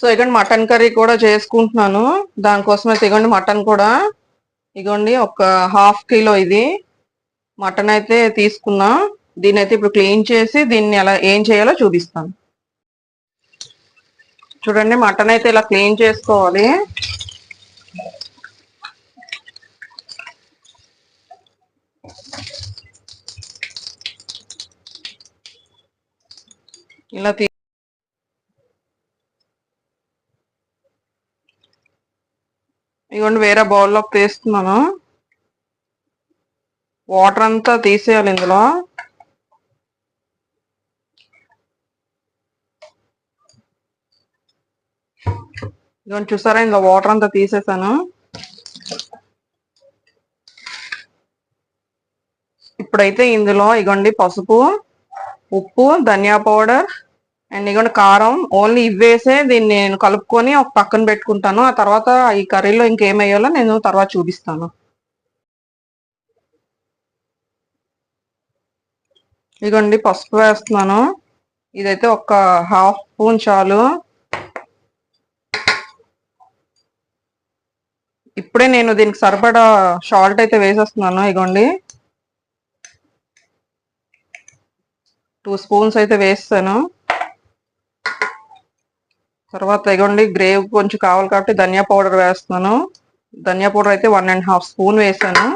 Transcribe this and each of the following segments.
So ఇగోండి mutton curry కూడా చేసుకుంటున్నాను. దానికోసం అయితే ఇగోండి మటన్ కూడా. ఇగోండి ఒక హాఫ్ కిలో ఇది. మటన్ అయితే తీసుకున్నా. దీన్ని అయితే ఇప్పుడు క్లీన్ చేసి దీన్ని ఎలా ఏం చేయాలో చూపిస్తాను. చూడండి మటన్ అయితే ఇలా క్లీన్ చేసుకోవాలి. ఇలా ఇవ్వండి వేరే బౌల్లోకి తీస్తున్నాను వాటర్ అంతా తీసేయాలి ఇందులో. ఇదిగోండి చూసారా ఇందులో వాటర్ అంతా తీసేసాను. ఇప్పుడైతే ఇందులో ఇగోండి పసుపు ఉప్పు ధనియా పౌడర్ అండ్ ఇగోండి కారం ఓన్లీ ఇవ్వేసే దీన్ని నేను కలుపుకొని ఒక పక్కన పెట్టుకుంటాను. ఆ తర్వాత ఈ కర్రీలో ఇంకేమయ్యాలో నేను తర్వాత చూపిస్తాను. ఇదిగోండి పసుపు వేస్తున్నాను. ఇదైతే ఒక హాఫ్ స్పూన్ చాలు. ఇప్పుడే నేను దీనికి సరిపడా సాల్ట్ అయితే వేసేస్తున్నాను. ఇగోండి టూ స్పూన్స్ అయితే వేస్తాను. తర్వాత ఇగోండి గ్రేవ్ కొంచెం కావాలి కాబట్టి ధనియా పౌడర్ వేస్తున్నాను. ధనియా పౌడర్ అయితే వన్ అండ్ హాఫ్ స్పూన్ వేసాను.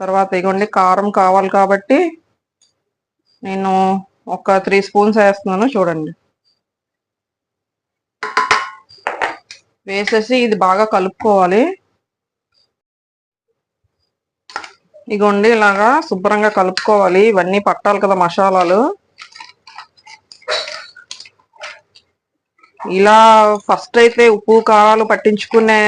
తర్వాత ఇగోండి కారం కావాలి కాబట్టి నేను ఒక త్రీ స్పూన్స్ వేస్తున్నాను చూడండి. వేసేసి ఇది బాగా కలుపుకోవాలి. ఇగోండి ఇలాగా శుభ్రంగా కలుపుకోవాలి. ఇవన్నీ పట్టాలి కదా మసాలాలు. ఇలా ఫస్ట్ అయితే ఉప్పు కారాలు పట్టించుకునే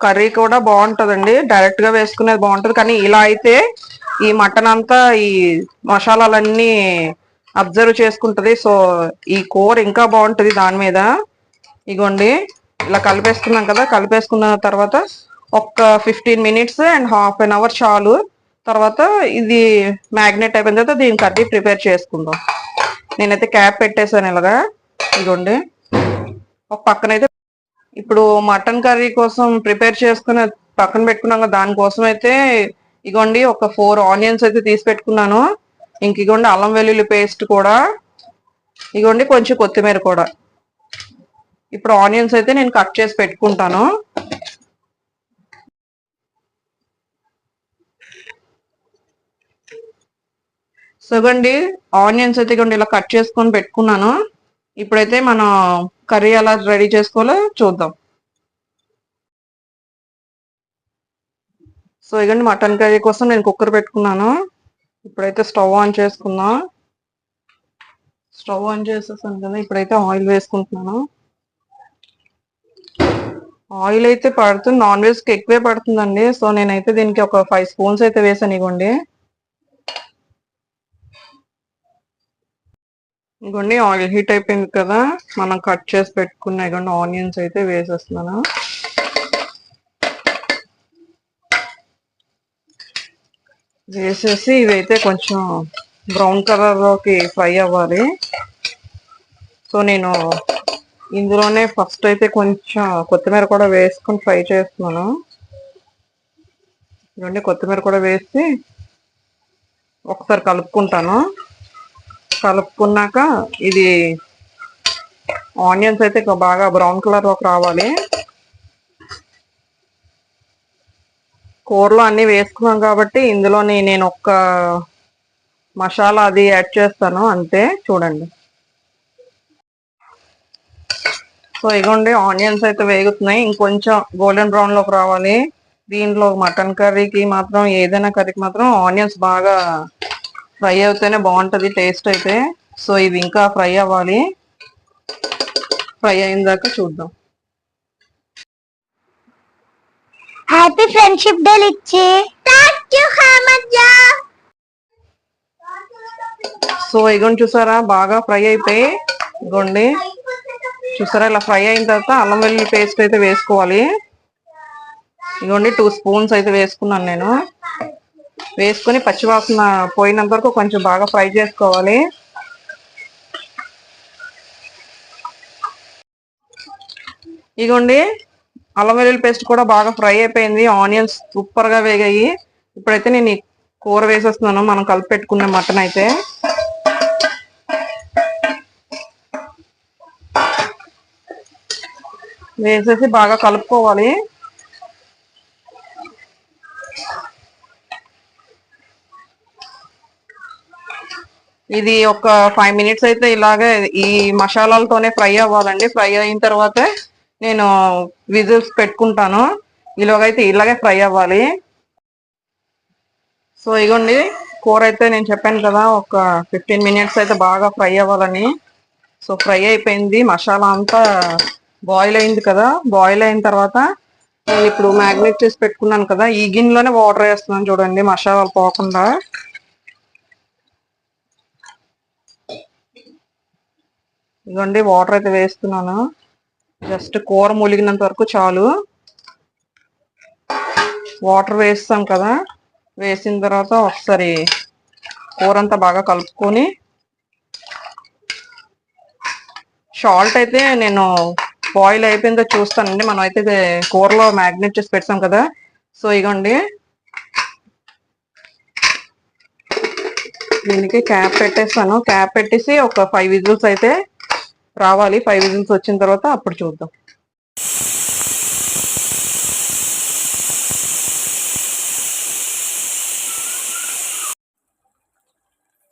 కర్రీ కూడా బాగుంటుందండి. డైరెక్ట్గా వేసుకునేది బాగుంటుంది. కానీ ఇలా అయితే ఈ మటన్ అంతా ఈ మసాలాలన్నీ అబ్జర్వ్ చేసుకుంటది. సో ఈ కూర ఇంకా బాగుంటుంది దాని మీద. ఇగోండి ఇలా కలిపేసుకున్నాం కదా. కలిపేసుకున్న తర్వాత ఒక fifteen minutes and half an hour చాలు. తర్వాత ఇది మ్యాగ్నెట్ అయిపోయిన తర్వాత దీని కర్రీ ప్రిపేర్ చేసుకుందాం. నేనైతే క్యాప్ పెట్టేశాను ఇలాగా. ఇదిగోండి ఒక పక్కనైతే ఇప్పుడు మటన్ కర్రీ కోసం ప్రిపేర్ చేసుకుని పక్కన పెట్టుకున్నాం కదా దానికోసం అయితే ఇగోండి ఒక ఫోర్ ఆనియన్స్ అయితే తీసి పెట్టుకున్నాను. ఇంక ఇగోండి అల్లం వెల్లుల్లి పేస్ట్ కూడా ఇగోండి కొంచెం కొత్తిమీర కూడా. ఇప్పుడు ఆనియన్స్ అయితే నేను కట్ చేసి పెట్టుకుంటాను. సుగండి ఆనియన్స్ అయితే ఇగోండి ఇలా కట్ చేసుకొని పెట్టుకున్నాను. ఇప్పుడైతే మనం కర్రీ ఎలా రెడీ చేసుకోవాలో చూద్దాం. సో ఇదండి మటన్ కర్రీ కోసం నేను కుక్కర్ పెట్టుకున్నాను. ఇప్పుడైతే స్టవ్ ఆన్ చేసుకుందాం. స్టవ్ ఆన్ చేసేసాను కదా ఇప్పుడైతే ఆయిల్ వేసుకుంటున్నాను. ఆయిల్ అయితే పడుతుంది నాన్ వెజ్కి ఎక్కువే పడుతుందండి. సో నేనైతే దీనికి ఒక ఫైవ్ స్పూన్స్ అయితే వేసాను ఇవ్వండి ఇగోండి ఆయిల్ హీట్ అయిపోయింది కదా మనం కట్ చేసి పెట్టుకున్న ఇగోండి ఆనియన్స్ అయితే వేసేస్తున్నాను. వేసేసి ఇవైతే కొంచెం బ్రౌన్ కలర్లోకి ఫ్రై అవ్వాలి. సో నేను ఇందులోనే ఫస్ట్ అయితే కొంచెం కొత్తిమీర కూడా వేసుకొని ఫ్రై చేస్తున్నాను. ఇవన్నీ కొత్తిమీర కూడా వేసి ఒకసారి కలుపుకుంటాను. కలుపుకున్నాక ఇది ఆనియన్స్ అయితే బాగా బ్రౌన్ కలర్లోకి రావాలి. కూరలో అన్నీ వేసుకున్నాం కాబట్టి ఇందులోని నేను ఒక్క మసాలా అది యాడ్ చేస్తాను అంతే చూడండి. సో ఇగోండి ఆనియన్స్ అయితే వేగుతున్నాయి. ఇంకొంచెం గోల్డెన్ బ్రౌన్లోకి రావాలి. దీంట్లో మటన్ కర్రీకి మాత్రం ఏదైనా కర్రీకి మాత్రం ఆనియన్స్ బాగా ఫ్రై అవుతేనే బాగుంటది టేస్ట్ అయితే. సో ఇది ఇంకా ఫ్రై అవ్వాలి. ఫ్రై అయిన దాకా చూద్దాం హ్యాపీ ఫ్రెండ్షిప్ డే ఇచ్చి సో ఇగోండి చూసారా బాగా ఫ్రై అయిపోయి ఇగోండి. చూసారా ఇలా ఫ్రై అయిన తర్వాత అల్లం వెల్లుల్లి పేస్ట్ అయితే వేసుకోవాలి. ఇగోండి టూ స్పూన్స్ అయితే వేసుకున్నాను నేను. వేసుకొని పచ్చివాసన పోయినంత వరకు కొంచెం బాగా ఫ్రై చేసుకోవాలి. ఇగోండి అల్లం వెల్లుల్లి పేస్ట్ కూడా బాగా ఫ్రై అయిపోయింది. ఆనియన్స్ సూపర్గా వేగాయి. ఇప్పుడైతే నేను కూర వేసేస్తున్నాను. మనం కలిపి పెట్టుకున్న మటన్ అయితే. వేసేసి బాగా కలుపుకోవాలి. ఇది ఒక ఫైవ్ మినిట్స్ అయితే ఇలాగే ఈ మసాలాలతోనే ఫ్రై అవ్వాలండి. ఫ్రై అయిన తర్వాత నేను విజిల్స్ పెట్టుకుంటాను. ఇలాగైతే ఇలాగే ఫ్రై అవ్వాలి. సో ఇగోండి కూర అయితే నేను చెప్పాను కదా ఒక ఫిఫ్టీన్ మినిట్స్ అయితే బాగా ఫ్రై అవ్వాలని. సో ఫ్రై అయిపోయింది. మసాలా అంతా బాయిల్ అయింది కదా బాయిల్ అయిన తర్వాత నేను ఇప్పుడు మ్యాగ్నేట్ చేసి పెట్టుకున్నాను కదా ఈ గిన్నెలోనే వాటర్ వేస్తున్నాను చూడండి మసాలాలు పోకుండా. ఇదిగోండి వాటర్ అయితే వేస్తున్నాను. జస్ట్ కూర ములిగినంత వరకు చాలు. వాటర్ వేస్తాం కదా వేసిన తర్వాత ఒకసారి కూర అంతా బాగా కలుపుకొని సాల్ట్ అయితే నేను బాయిల్ అయిపోయిందో చూస్తానండి. మనం అయితే కూరలో మ్యాగ్నేట్ చేసి పెట్టాం కదా. సో ఇగోండి దీనికి క్యాప్ పెట్టేస్తాను. క్యాప్ పెట్టేసి ఒక ఫైవ్ విజిల్స్ అయితే రావాలి. ఫైవ్ విజిల్స్ వచ్చిన తర్వాత అప్పుడు చూద్దాం.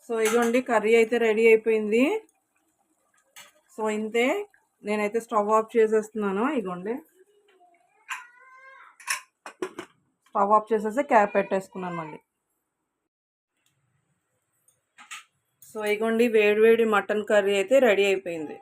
సో ఇదిగోండి కర్రీ అయితే రెడీ అయిపోయింది. సో ఇంతే. నేనైతే స్టవ్ ఆఫ్ చేసేస్తున్నాను. ఇదిగోండి. స్టవ్ ఆఫ్ చేసేసి క్యాప్ పెట్టేసుకున్నాను మళ్ళీ. సో ఇగోండి వేడి వేడి మటన్ కర్రీ అయితే రెడీ అయిపోయింది.